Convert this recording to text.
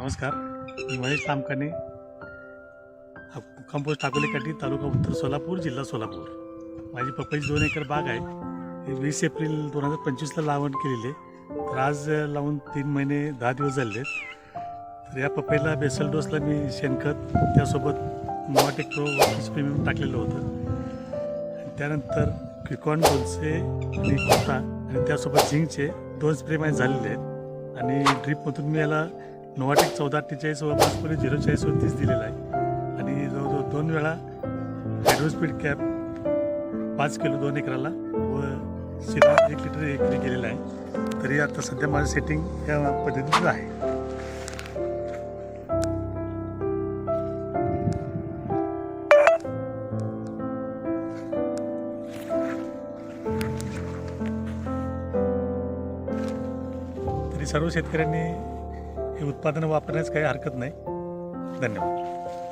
नमस्कार मी महेश तामकाने कंपोस्ट टाकोलीकाठी तालुका उत्तर सोलापूर जिल्हा सोलापूर. माझी पपईची दोन एकर बाग आहे. हे वीस एप्रिल दोन हजार पंचवीसला लावण केलेली आहे. तर आज लावून तीन महिने दहा दिवस झाले आहेत. तर या पपईला बेसल डोसला मी शेणखत त्यासोबत मोवाटेक प्रो प्रीमियम टाकलेलं होतं. त्यानंतर क्विकॉन दोनशे आणि कोटा आणि त्यासोबत झिंकचे दोन स्प्रे माझे झालेले आहेत. आणि ड्रीपमधून मी याला नोवाटेक चौदा अठ्ठेचाळीस व पाच झिरो चाळीस व तीस दिलेला आहे. आणि जवळजवळ दोन वेळा हायड्रोस्पीड कॅप पाच किलो दोन एकराला व शिरा एक लिटर एकरी गेलेला आहे. तरी आता सध्या माझं सेटिंग या पद्धतीचं आहे. तरी सर्व शेतकऱ्यांनी हे उत्पादनं वापरण्यास काही हरकत नाही. धन्यवाद.